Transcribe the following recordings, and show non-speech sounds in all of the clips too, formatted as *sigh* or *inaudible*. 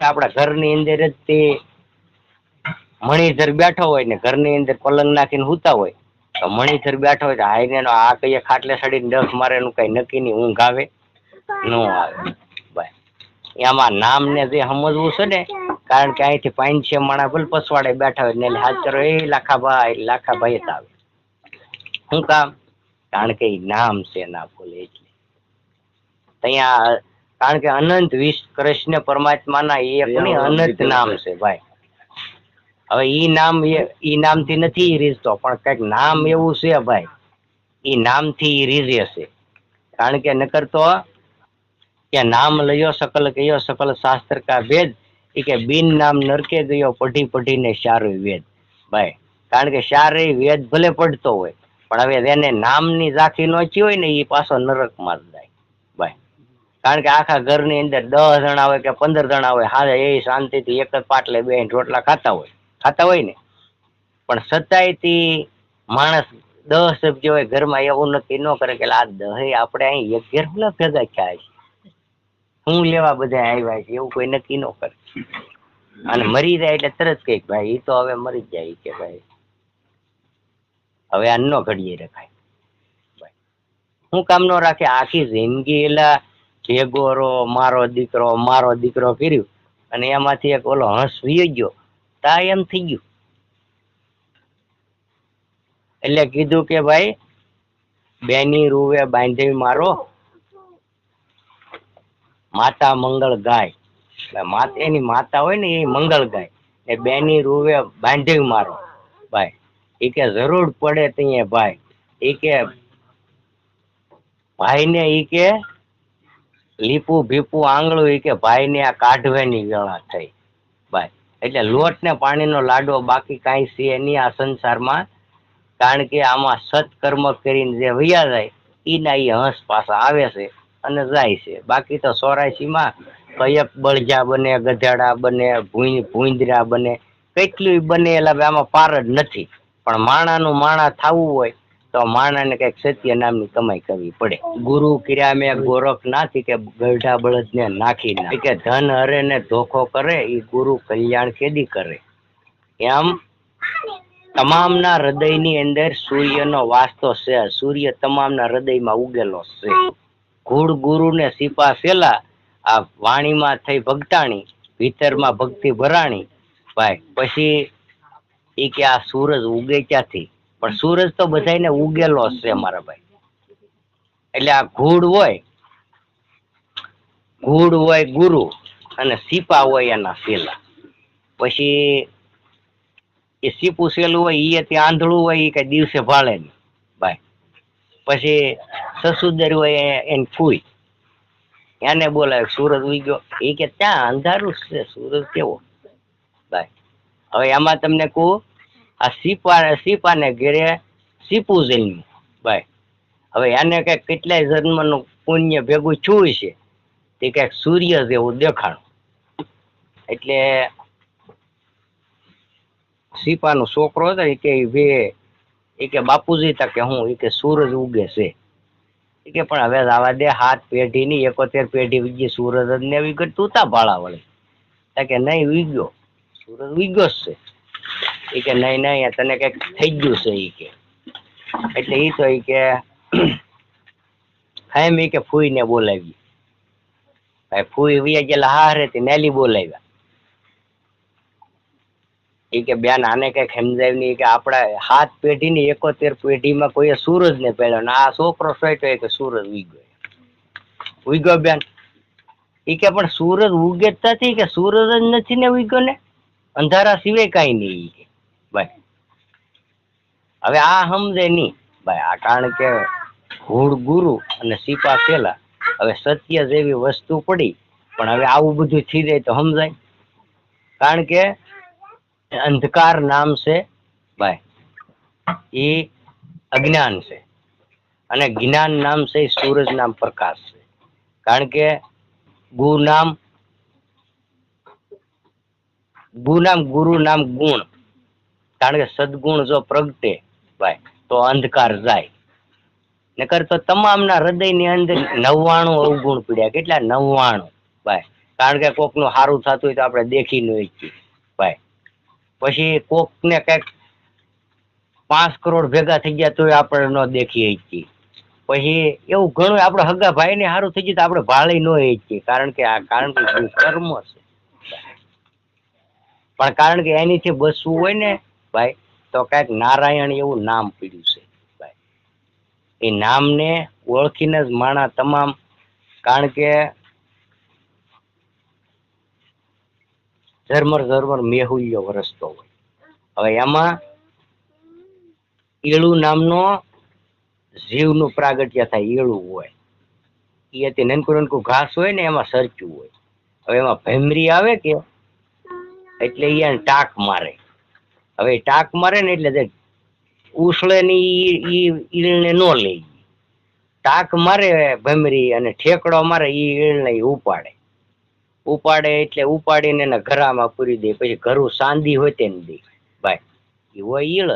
આપણા ઘરની અંદર જ તે મણિધર બેઠો હોય ને ઘરની અંદર પલંગ નાખીને સૂતા હોય, તો મણિધર બેઠો હોય તો હાઈને આ કહીએ ખાટલે સડીને ડખ મારે એનું કઈ નક્કી નહીં, ઊંઘ આવે, ન આવે. એમાં એમાં નામને જે સમજવું છે ને, કારણ કે અહીંથી પાંચ છ માણા ભલે પસવાડે બેઠા હોય ને હાથ કરો એ લાખાભાઈ લાખાભાઈ જ આવે. શું કામ? કારણ કે ઈ નામ છે ના ભૂલે એટલે. ત્યાં કારણ કે અનંત વિશ કૃષ્ણ પરમાત્માના એક નહીં અનંત નામ છે. ભાઈ. હવે ઈ નામ ઈ નામથી નથી રીઝતો પણ કંઈક નામ એવું છે ભાઈ. ઈ નામથી ઈ રીઝે છે. કારણ કે નકર તો કે નામ લયો સકલ કયો સકલ શાસ્ત્ર કા વેદ એ કે બિન નામ નરકે ગયો પઢી પઢીને સારું વેદ. ભાઈ કારણ કે સારે વેદ ભલે પડતો હોય પણ હવે એને નામની ઝાંખી નોચી હોય ને એ પાછો નરકમાં જ કારણ કે આખા ઘરની અંદર દસ જણા હોય કે પંદર જણા હોય હા એ શાંતિથી એક જ પાટલે બે રોટલા ખાતા હોય. ખાતા હોય ને. પણ છતાંયથી માણસ દસ સભ્યો હોય, ઘરમાં એવું નક્કી ન કરે કે આ દહે આપણે અહીં એક ભેગા થયા છે. હું લેવા બધા આવ્યા છે, એવું કોઈ નક્કી ન કરે. અને મરી જાય એટલે તરત કંઈક ભાઈ એ તો હવે મરી જાય કે ભાઈ. હવે આ ન ઘડીએ રખાય. હું કામ ન રાખે, આખી જિંદગી એલા ભેગો રો મારો દીકરો મારો દીકરો કર્યું. અને એમાંથી એક ઓલો હંસ વીય ગયો. તા એમ થઈ ગયું. એટલે કીધું કે ભાઈ, બેની રૂવે બાંધી મારો. માતા મંગળ ગાય. માત, એની માતા હોય ને એ મંગળ ગાય. એ બેની રૂવે બાંધી મારો. ભાઈ એ કે જરૂર પડે ત્યાં ભાઈ. એ કે, ભાઈને ઈ કે લીપું ભીપું આંગળું કે ભાઈને આ કાઢવાની વેળા થઈ. ભાઈ એટલે લોટ ને પાણીનો લાડવો બાકી કાંઈ છે નહીં આ સંસારમાં. કારણ કે આમાં સત્કર્મ કરીને જે વૈયા જાય એના એ હંસ પાછા આવે છે અને જાય છે. બાકી તો સોરાયસીમાં કયક બળજા બને, ગધેડા બને ભૂંદરા બને કેટલું બને એટલે આમાં પાર જ નથી. પણ માણાનું માણા થવું હોય તો માણાને કંઈક સત્ય નામની કમાઈ કરવી પડે. ગુરુ કિર્યા મેં ગોરખ નાથી કે ગઢા બળદને નાખી ના કે ધન હરે ને ધોખો કરે એ ગુરુ કલ્યાણ કેદી કરે? એમ તમામના હૃદયની અંદર સૂર્યનો વાસ્તો છે. સૂર્ય તમામના હૃદયમાં ઉગેલો છે. ગુડ ગુરુને સિપા ફેલા, આ વાણીમાં થઈ ભગતાણી, ભીતરમાં ભક્તિ ભરાણી. ભાઈ, પછી એ કે આ સૂરજ ઉગે ક્યાંથી? પણ સૂરજ તો બધાને ઉગેલો છે મારા ભાઈ. એટલે આ ઘૂડ હોય ઘૂડ હોય ગુરુ અને સીપા હોય એના ફેલા પછી એ સીપું સેલું હોય એ ત્યાં આંધળું હોય એ કઈ દિવસે ભાળે નહીં, ભાઈ. પછી સસુદર હોય એને ફૂઈ. એને બોલાવે સૂરજ ઉઈ ગયો. એ કે, ત્યાં અંધારું છે, સૂરજ કેવો? ભાઈ. હવે એમાં તમને કહું આ સીપા સીપાને ઘેરે સીપુ જન્મ્યું. ભાઈ હવે એને કંઈક કેટલાય જન્મનું પુણ્ય ભેગું છું છે, તે કંઈક સૂર્ય જેવું દેખાણું. એટલે સીપાનો છોકરો હતો એ કે બે, એ કે બાપુજી તા કે હું, એ કે સૂરજ ઉગે છે. એ કે પણ હવે આવા દે, હાથ પેઢીની એકોતેર પેઢી ઉગી સૂરજ જ ને વિગત તું તા ભાળા વળે કે નહીં વીગ્યો સૂરજ વીગ્યો જ છે. કે નહીં નહીં તને કંઈક થઈ ગયું છે એ કે. એટલે એ તો એ કે *clears throat* એમ એ કે ફૂઈને બોલાવી ભાઈ ફૂઈ વ્યા ગયેલા હારે તે નેલી બોલાવ્યા. એ કે બેન આને કંઈક સમજાય નહીં કે આપણા હાથ પેઢીની એકોતેર પેઢીમાં કોઈએ સૂરજ ને પહેર્યો ને આ છોકરો સોટ્યો કે સૂરજ ઉગ્યો ઉગ્યો બેન. એ કે પણ સૂરજ ઉગે નથી કે સૂરજ જ નથી ને ઉગ્યો ને? અંધારા સિવાય કાંઈ નહીં કે. ભાઈ. હવે આ સમજે નહીં. ભાઈ, આ કારણ કે ઘૂડ ગુરુ અને સીપા પેલા હવે સત્ય જેવી વસ્તુ પડી, પણ હવે આવું બધું થઈ જાય તો સમજાય. કારણ કે અંધકાર નામ છે, ભાઈ. એ અજ્ઞાન છે. અને જ્ઞાન નામ છે સૂરજ નામ પ્રકાશ છે. કારણ કે ગુ નામ ગુ નામ, ગુરુ નામ ગુણ. કારણ કે સદગુણ જો પ્રગટે ભાઈ, તો અંધકાર જાય. નકર તો તમામના હૃદયની અંદર નવ્વાણું અવગુણ પીડ્યા. કેટલા? નવ્વાણું, ભાઈ. કારણ કે કોકનું સારું થતું હોય તો આપણે દેખી ન શકીએ, ભાઈ. પછી કોકને કંઈક પાંચ કરોડ ભેગા થઈ ગયા તોય આપણે ન દેખી શકીએ. પછી એવું ઘણું આપણે હગા ભાઈને સારું થઈ ગયું તો આપણે ભાળી ન ઈચ્છીએ કારણ કે આ કારણ કે કર્મ છે. પણ કારણ કે એનીથી બસવું હોય ને ભાઈ, તો કાંઈક નારાયણ એવું નામ પીડ્યું છે, ભાઈ. એ નામને ઓળખીને જ માણા તમામ, કારણ કે ઝરમર ઝરમર મેહુલ્યો વરસતો હોય. હવે એમાં ઈળું નામનો જીવનું પ્રાગટ્ય થાય, ઈળું હોય. એ હતી નનકું નનકું ઘાસ હોય ને, એમાં સરચું હોય. હવે એમાં ભેમરી આવે કે, એટલે એને ટાક મારે. હવે ટાંક મારે ને એટલે ઉછળે ને ઈ ઈ ઈળને ન લે. ટાંક મારે ભમરી અને ઠેકડો મારે ઈ ઈળને ઉપાડે. ઉપાડે એટલે ઉપાડીને એના ઘરામાં પૂરી દે. પછી ઘરું સાંદી હોય તેને દે. ભાઈ, ઈ હોય ઈળ.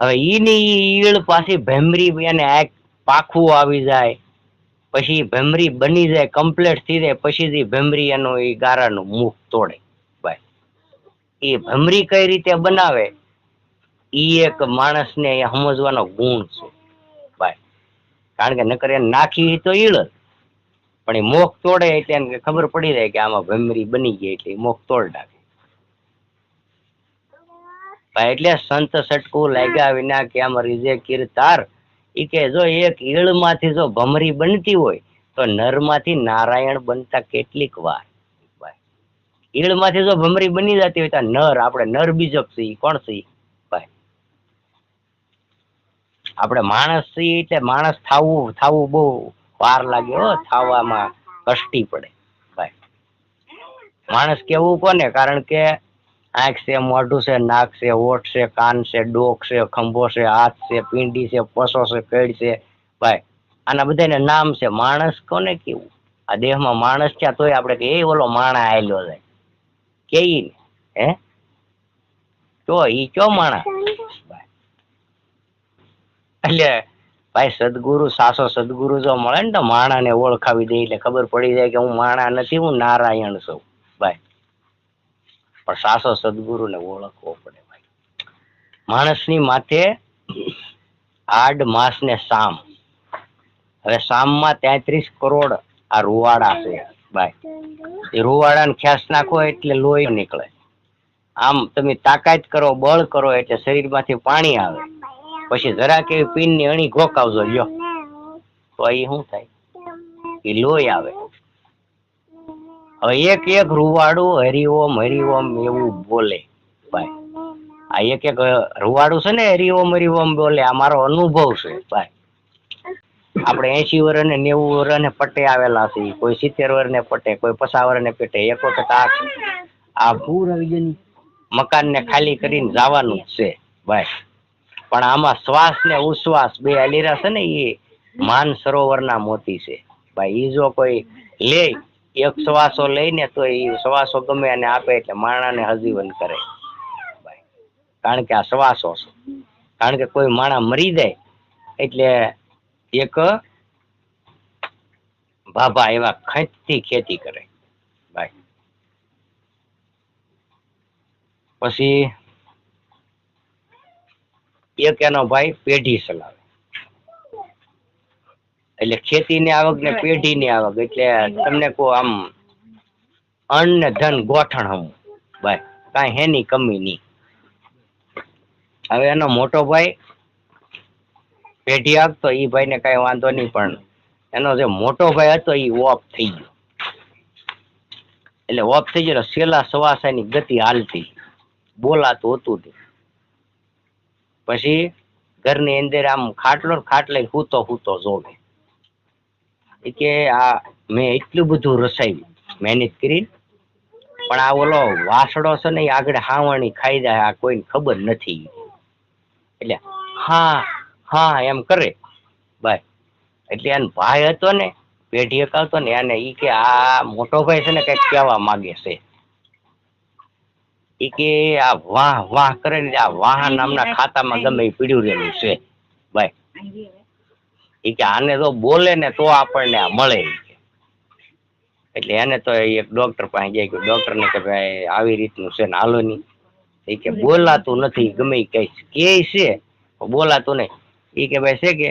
હવે ઈની ઈળ પાછી ભમરી એને પાખું આવી જાય. પછી ભમરી બની જાય કમ્પ્લેટ થઈ જાય. પછી ભેમરી એનો ઈ ગારાનું મુખ તોડે. એ ભમરી કઈ રીતે બનાવે? ઈ એક માણસને એ સમજવાનો ગુણ છે. ભાઈ, કારણ કે નકર નાખી તો ઈળ પણ એ મોખ તોડે એટલે ખબર પડી જાય કે આમાં ભમરી બની ગઈ એટલે મોખ તોડ નાખે. ભાઈ, એટલે સંત સટકું લાગ્યા વિના કે આમ રીઝે કીર્તાર, ઈ કે જો એક ઈળમાંથી જો ભમરી બનતી હોય, તો નરમાંથી નારાયણ બનતા કેટલીક વાર. ઈળમાંથી જો ભમરી બની જતી હોય તો નર, આપણે નર બીજક છીએ કોણ છીએ? ભાઈ, આપણે માણસ છીએ એટલે માણસ થાવું થાવું બહુ વાર લાગે હો, થાવામાં કષ્ટી પડે, ભાઈ. માણસ કેવું કોને? કારણ કે આંખ છે, મોઢું છે, નાક છે ઓઠ છે, કાન છે, ડોક છે, ખંભો છે, હાથ છે, પીંડી છે પસો છે કેડ છે, ભાઈ. આના બધાને નામ છે. માણસ કોને કેવું? આ દેહમાં માણસ છે, તોય આપણે કે એ ઓલો માણા આવેલો છે. કે હે? તો ઈ માણા એટલે ભાઈ સદગુરુ, સાસો સદગુરુ જો મળે ને તો માણાને ઓળખાવી દે, એટલે ખબર પડી જાય કે હું માણા નથી, હું નારાયણ છું. ભાઈ. પણ સાસો સદગુરુને ઓળખવો પડે ભાઈ. માણસની માથે આડ માસ ને સામ. હવે સામમાં તેત્રીસ કરોડ આ રૂવાડા છે, ભાઈ. એ ખ્યાસ નાખો એટલે લોહી નીકળે. આમ તમે તાકાત કરો, બળ કરો, એટલે શરીરમાંથી પાણી આવે. પછી જરાક એવી પીનની અણી ઘોકાવજો, લ્યો. તો એ શું થાય? એ લોહી આવે. હવે એક એક રૂવાડું હરિઓમ હરિઓમ એવું બોલે. ભાઈ, આ એક એક રૂવાડું છે ને હરિઓમ હરિઓમ બોલે. આ મારો અનુભવ છે, ભાઈ. આપણે એસી વર અને નેવું વર ને પટે આવેલા છે કોઈ સિત્તેર વર ને પટે કોઈ પસાવર ને પેટે એક વખત આ મકાન ને ખાલી કરીને જવાનું છે, ભાઈ. પણ આમાં શ્વાસ ને ઉશ્વાસ બે અલીરા છે ને એ માન સરોવરના મોતી છે. ભાઈ એ જો કોઈ લે, એક શ્વાસો લઈને તો એ શ્વાસો ગમે અને આપે એટલે માણાને હજીવન કરે. કારણ કે આ શ્વાસો છે. કારણ કે કોઈ માણા મરી જાય એટલે એક ભાભા એવા ખેંચતી ખેતી કરે. ભાઈ પછી એક એનો ભાઈ પેઢી ચલાવે. એટલે ખેતીની આવક ને પેઢીની આવક, એટલે તમને કહું આમ અન્ન ને ધન ગોઠણ હમ. ભાઈ કાંઈ હેની કમી નહીં હવે એનો મોટો ભાઈ પેઢી આપતો એ ભાઈને કઈ વાંધો નહીં, પણ એનો જે મોટો ભાઈ હતો એ ઓફ થઈ ગયો. એટલે ઓફ થઈ ગયો સેલા સવાસાની ગતિ હાલતી. બોલાતું હતું તે. પછી ઘરની અંદર આમ ખાટલો ને ખાટલે હૂતો હૂતો જોવે. કે આ મેં એટલું બધું રસાયું મહેનત કરી. પણ આ ઓલો વાસડો છે ને આગળ હાવણી ખાઈ જાય, આ કોઈને ખબર નથી. એટલે હા હા, એમ કરે. ભાઈ એટલે એનો ભાઈ હતો ને, પેઢી હકાવતો ને, એને ઈ કે આ મોટો ભાઈ છે ને, કંઈક કહેવા માંગે છે. ઈ કે આ વાહ વાહ કરે ને, આ વાહ નામના ખાતામાં ગમે એ પીડ્યું રહેલું છે. ભાઈ ઈ કે આને તો બોલે ને, તો આપણને આ મળે એટલે એને તો એક ડોક્ટર પાસે જાય કે ડોક્ટરને કે ભાઈ, આવી રીતનું છે ને, હાલો નહીં એ કે બોલાતું નથી, ગમે કઈ કે છે બોલાતું નહીં. કે ભાઈ છે કે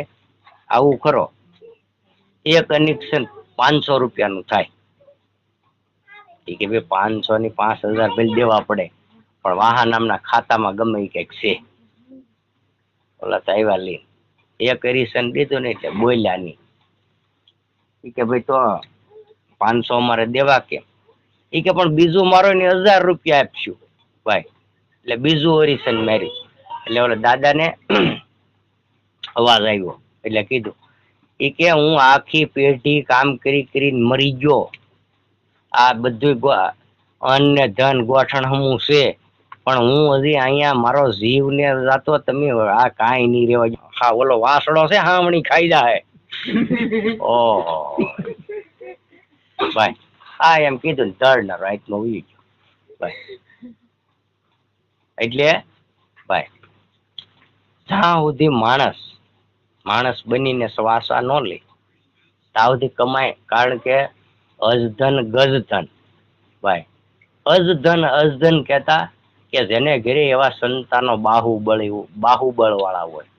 આવું ખરો એક કનેક્શન પાંચસો રૂપિયાનું થાય. એ કે ભાઈ પાંચસો ની પાંચ હજાર બિલ દેવા પડે. પણ વાહન નામના ખાતામાં ગમે એ કંઈક છે. ઓલા તો લઈ એક એરિશન દીધું ને એટલે બોલ્યા નહીં. એ કે ભાઈ તો પાંચસો અમારે દેવા કેમ? એ કે પણ બીજું મારો ને હજાર રૂપિયા આપશું ભાઈ, એટલે બીજું ઓરિશન મારી. એટલે ઓલા દાદાને અવાજ આવ્યો. એટલે કીધું એ કે હું આખી પેઢી કામ કરી કરીને મરી ગયો. આ બધું અન્ન ધન ગોઠણ હમું છે. પણ હું હજી અહીંયા મારો જીવ ને જાતો તમે આ કાંઈ નહીં રેવા હા ઓલો વાસણો છે હામણી ખાઈ જાય. *laughs* ઓહો. ભાઈ હા એમ કીધું ને ધડ ના રાઈટમાં ઉઈ ગયો. ભાઈ એટલે ભાઈ જ્યાં સુધી માણસ માણસ બનીને શ્વાસા ન લે. તાવથી કમાય કારણ કે અજધન ગજધન ભાઈ અજધન અજધન કહેતા કે જેને ઘરે એવા સંતાનો બાહુબળ બાહુબળ વાળા હોય.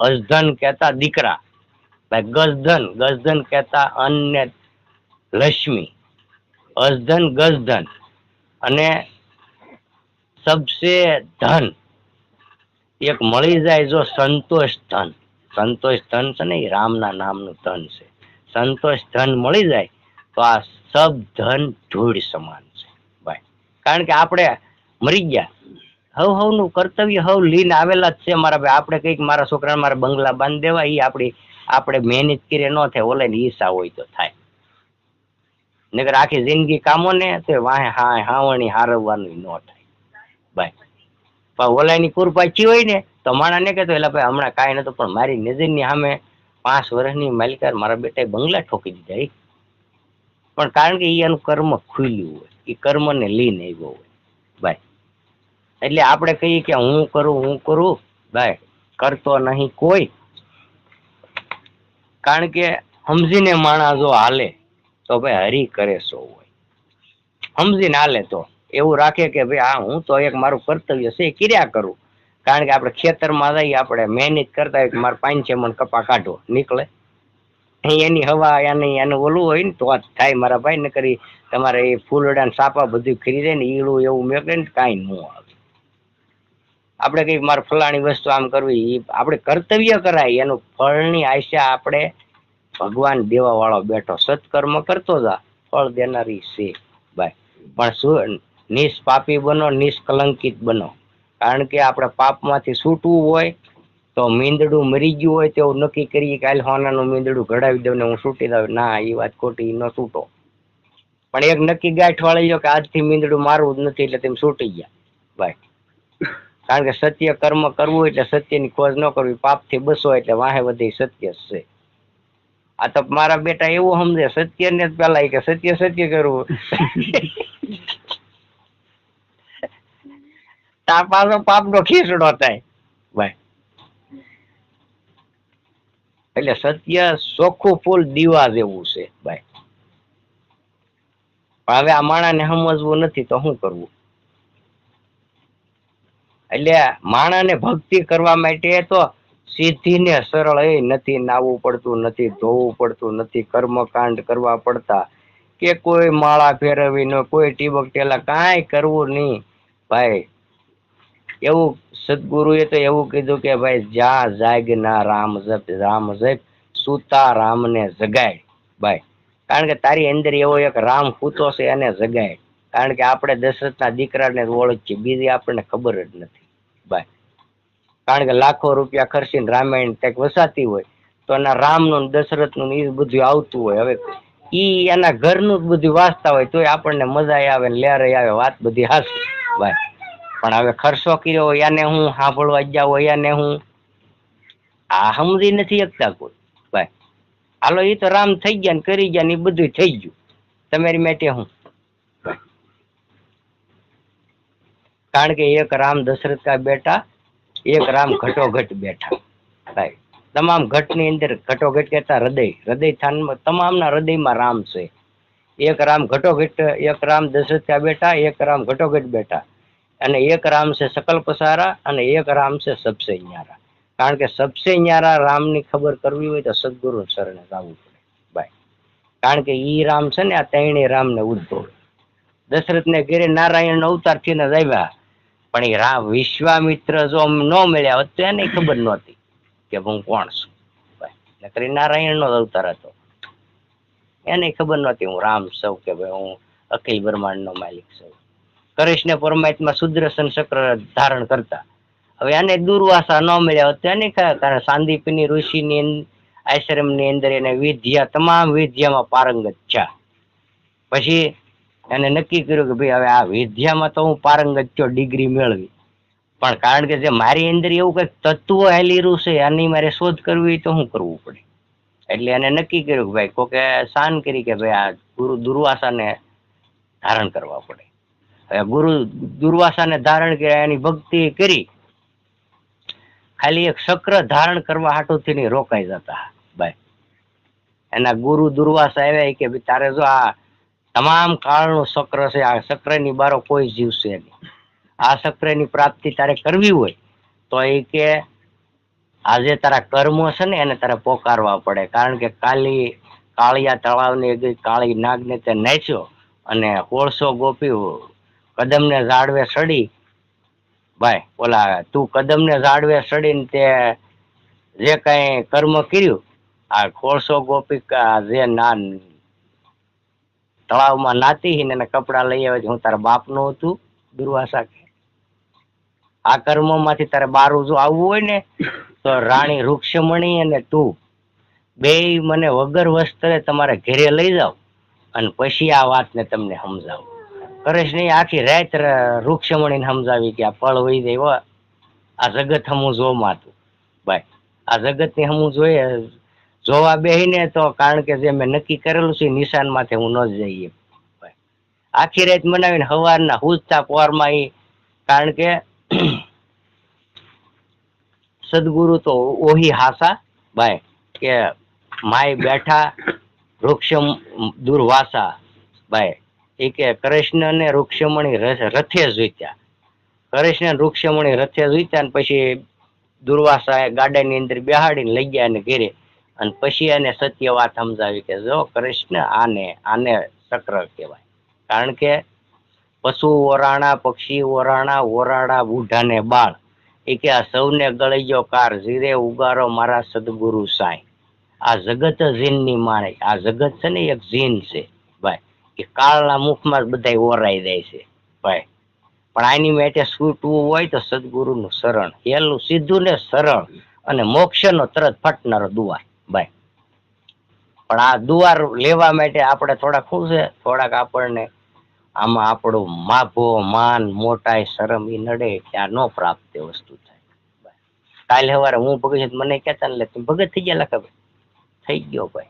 અજધન કહેતા દીકરા. ભાઈ ગજધન ગજધન કહેતા અન્ય લક્ષ્મી. અજધન ગજધન અને સબસે ધન. એક મળી જાય જો સંતોષ ધન. સંતોષ ધન છે ને એ રામના નામનું ધન છે. સંતોષ ધન મળી જાય તો આ સબ ધન ધૂળ સમાન છે. ભાઈ, કારણ કે આપણે મરી ગયા. હવ હવનું કર્તવ્ય હવ લીન આવેલા જ છે મારા ભાઈ. આપણે કંઈક મારા છોકરાને મારા બંગલા બાંધી દેવા એ આપણી, આપણે મહેનત કરીએ ન થાય ઓલે ઈચ્છા હોય તો થાય. નહીં આખી જિંદગી કામો ને તો વાહે હા, હાવણી હારવવાનું ન થાય. ભાઈ પણ ઓલાની કુરપાચી હોય ને, તો માણા ને કહેતો એટલે ભાઈ, હમણાં કાંઈ નતું પણ મારી નજરની સામે પાંચ વર્ષની માલિકા મારા બેટાએ બંગલા ઠોકી દીધા પણ કારણ કે એનું કર્મ ખુલ્યું હોય એ કર્મને લઈને આવ્યો હોય, ભાઈ. એટલે આપણે કહીએ કે હું કરું હું કરું, ભાઈ, કરતો નહીં કોઈ. કારણ કે સમજીને માણસ જો હાલે, તો ભાઈ હરી કરે સો હોય. સમજીને હાલે તો. એવું રાખે કે ભાઈ આ હું તો એક મારું કર્તવ્ય છે, એ કર્યા કરું. કારણ કે આપણે ખેતરમાં જઈએ આપણે મહેનત કરતા હોય કે મારે પાંચ છ મણ કપા કાઢો, નીકળે. એની હવા એની એનું ઓલું હોય ને તો થાય મારા ભાઈ ને કરી તમારે એ ફૂલડા સાપા બધું ખરીદે ને ઈળું એવું મેકલે ને કાંઈ ન આવે. આપણે કઈ મારે ફલાણી વસ્તુ આમ કરવી એ આપણે કર્તવ્ય કરાય, એનું ફળની આશા આપણે ભગવાન દેવા વાળો બેઠો, સત્કર્મ કરતો જા, ફળ દેનારી છે, ભાઈ. પણ શું નિષ્પાપી બનો, નિષ્કલંકિત બનો. કારણ કે આપણે પાપમાંથી છૂટવું હોય તો મીંદડું મરી ગયું હોય તેવું નક્કી કરીએ કે હાલ હોનાનું મીંદડું ઘડાવી દઉં ને હું છૂટી દઉં ના, એ વાત ખોટી, ન છૂટો. પણ એક નક્કી ગાંઠ વાળી લો કે આજથી મીંદડું મારવું જ નથી એટલે તેમ છૂટી ગયા. ભાઈ. કારણ કે સત્ય કર્મ કરવું એટલે સત્યની ખોજ ન કરવી. પાપથી બસો એટલે વાહે વધે સત્ય છે. આ તો મારા બેટા એવું સમજે, સત્યને જ પેલા કે સત્ય સત્ય કરવું. તા પાછો પાપનો ખીસડો થાય. ભાઈ એટલે સત્ય ચોખ્ખું ફૂલ દીવા જેવું છે, ભાઈ. હવે આ માણાને સમજવું નથી તો શું કરવું? એટલે માણાને ભક્તિ કરવા માટે તો સીધી ને સરળ એ નથી નાવું પડતું, નથી ધોવું પડતું, નથી કર્મકાંડ કરવા પડતા કે કોઈ માળા ફેરવી ન કોઈ ટીબક ટેલા કાંઈ કરવું નહીં. ભાઈ એવું સદગુરુએ તો એવું કીધું કે ભાઈ, જા, જાગ ના, રામ જપ રામ જપ, સુતા રામને જગાય ભાઈ, કારણ કે તારી અંદર એવો એક રામ પૂતો છે એને જગાય કારણ કે આપણે દશરથના દીકરાને ઓળખીએ, બીજી આપણને ખબર જ નથી. ભાઈ, કારણ કે લાખો રૂપિયા ખર્ચીને રામાયણ કંઈક વસાતી હોય, તો એના રામનું દશરથનું એ બધું આવતું હોય. હવે ઈ એના ઘરનું જ બધું વાંચતા હોય, તોય આપણને મજા આવે લેરે આવે, વાત બધી હાસ ભાઈ પણ હવે ખર્ચો કર્યો યાને હું સાંભળવા ગયા યાને હું આ સમજી નથી શકતા કોઈ. ભાઈ, હાલો એ તો રામ થઈ ગયા ને કરી ગયા ને એ બધું થઈ ગયું. તમારી માટે હું? કારણ કે એક રામ દશરથ કા બેટા એક રામ ઘટોઘટ બેઠા. ભાઈ, તમામ ઘટની અંદર ઘટોઘટ કહેતા હૃદય હૃદય સ્થાનમાં તમામના હૃદયમાં રામ છે. એક રામ ઘટોઘટ, એક રામ દશરથ કા બેઠા, એક રામ ઘટોઘટ બેઠા. અને એક રામ છે સકલ્પ સારા અને એક રામ છે સબસે ન્યારા. કારણ કે સબસે ન્યારા રામની ખબર કરવી હોય તો સદગુરુ શરણે જવું પડે. બાય. કારણ કે ઈ રામ છે ને આ ત્રણેય રામને ઉદ્ભવ. દશરથને ઘેરે નારાયણ અવતાર થઈને આવ્યા. પણ એ રામ વિશ્વામિત્ર જો ન મળ્યા હોત તો એને ખબર નહોતી કે હું કોણ છું. નકરી ઈ નારાયણનો અવતાર હતો. એને ખબર નહોતી હું રામ સૌ કે ભાઈ હું અખિલ બ્રહ્માંડનો માલિક છું. કૃષ્ણ પરમાત્મા સુદર્શન ચક્ર ધારણ કરતા. હવે આને દુર્વાસા ન મળ્યા હોત એને કારણ સાંદીપની આશ્રમ આશ્રમની અંદર એને વિદ્યા, તમામ વિદ્યામાં પારંગત છે. પછી એને નક્કી કર્યું કે ભાઈ હવે આ વિદ્યામાં તો હું પારંગત છો ડિગ્રી મેળવી. પણ કારણ કે જે મારી અંદર એવું કંઈક તત્વ હેલીરું છે, આની મારે શોધ કરવી તો શું કરવું પડે. એટલે એને નક્કી કર્યું કે ભાઈ કોકે શાન કરી કે ભાઈ આ ગુરુ દુર્વાસાને ધારણ કરવા પડે. ગુરુ દુર્વાસાને ધારણ કર્યા, એની ભક્તિ કરી. ખાલી એક ચક્ર ધારણ કરવા હાટુથી નહીં રોકાઈ જતા, ભાઈ. એના ગુરુ દુર્વાસા આવ્યા કે તારે જો આ તમામ કાળનું ચક્ર છે, આ ચક્રની બારો કોઈ જીવશે નહીં. આ ચક્રની પ્રાપ્તિ તારે કરવી હોય, તો એ કે આજે તારા કર્મો છે ને, એને તારે પોકારવા પડે. કારણ કે કાલી કાળિયા તળાવની કાળી નાગને તે નાચ્યો અને કોળસો ગોપી કદમને ઝાડવે સડી. ભાઈ, ઓલા, તું કદમને ઝાડવે સડીને તે જે કઈ કર્મ કર્યું, આ ખોળસો ગોપી જે ના, તળાવમાં નાતી ને એને કપડાં લઈ આવે હું તારા બાપનું હતું, દુર્વાસા કે. આ કર્મોમાંથી તારે બારું જો આવવું હોય ને, તો રાણી રૂક્ષમણી અને તું બેય મને વગર વસ્ત્રે તમારે ઘેરે લઈ જાઓ અને પછી આ વાતને તમને સમજાવું. કૃષ્ણ આખી રાત ર- સમજાવી કે આ પળ વહી દેવો આ જગત હમું જો માતું ભાઈ, આ જગતને હમું જોઈએ. જોવા બેહીને તો કારણ કે જે મેં નક્કી કરેલું છે નિશાન માથે હું ન જઈએ આખી રાત મનાવીને સવારના હુજતા પોરમાં એ કારણ કે *clears throat* સદગુરુ તો ઓહી હાસા. ભાઈ, કે માય બેઠા વૃક્ષમ દુર્વાસા. ભાઈ એ કે કૃષ્ણને વૃક્ષમણી રથ- જોઈત્યા કૃષ્ણ વૃક્ષમણી રથે જોઈત્યા ને પછી દુર્વાસા ગાડાની અંદર બેહાડીને લઈ ગયા અને ઘેરે. અને પછી એને સત્ય વાત સમજાવી કે જો કૃષ્ણ આને આને ચક્ર કહેવાય. કારણ કે પશુ ઓરાણા પક્ષી ઓરાણા ઓરાડા બુઢાને બાળ. એ કે આ સૌને ગળી ગયો કાર જીરે ઉગારો મારા સદગુરુ સાંઈ. આ જગત જીનની માણે આ જગત છે ને એક જીન છે. કે કાળના મુખમાં જ બધા ઓરાઈ જાય છે, ભાઈ. પણ આની માટે છૂટવું હોય તો સદગુરુનું શરણ હેલું સીધું ને સરળ અને મોક્ષનો તરત ફટનારો દુવાર, ભાઈ. પણ આ દુવાર લેવા માટે આપણે થોડાક શું છે? થોડાક આપણને આમાં આપણું માભો, માન, મોટાઈ, શરમ એ નડે ત્યાં ન પ્રાપ્ત વસ્તુ થાય. કાલે સવારે હું ભગત મને કહેતા ને લે તું ભગત થઈ ગયા લખા થઈ ગયો, ભાઈ.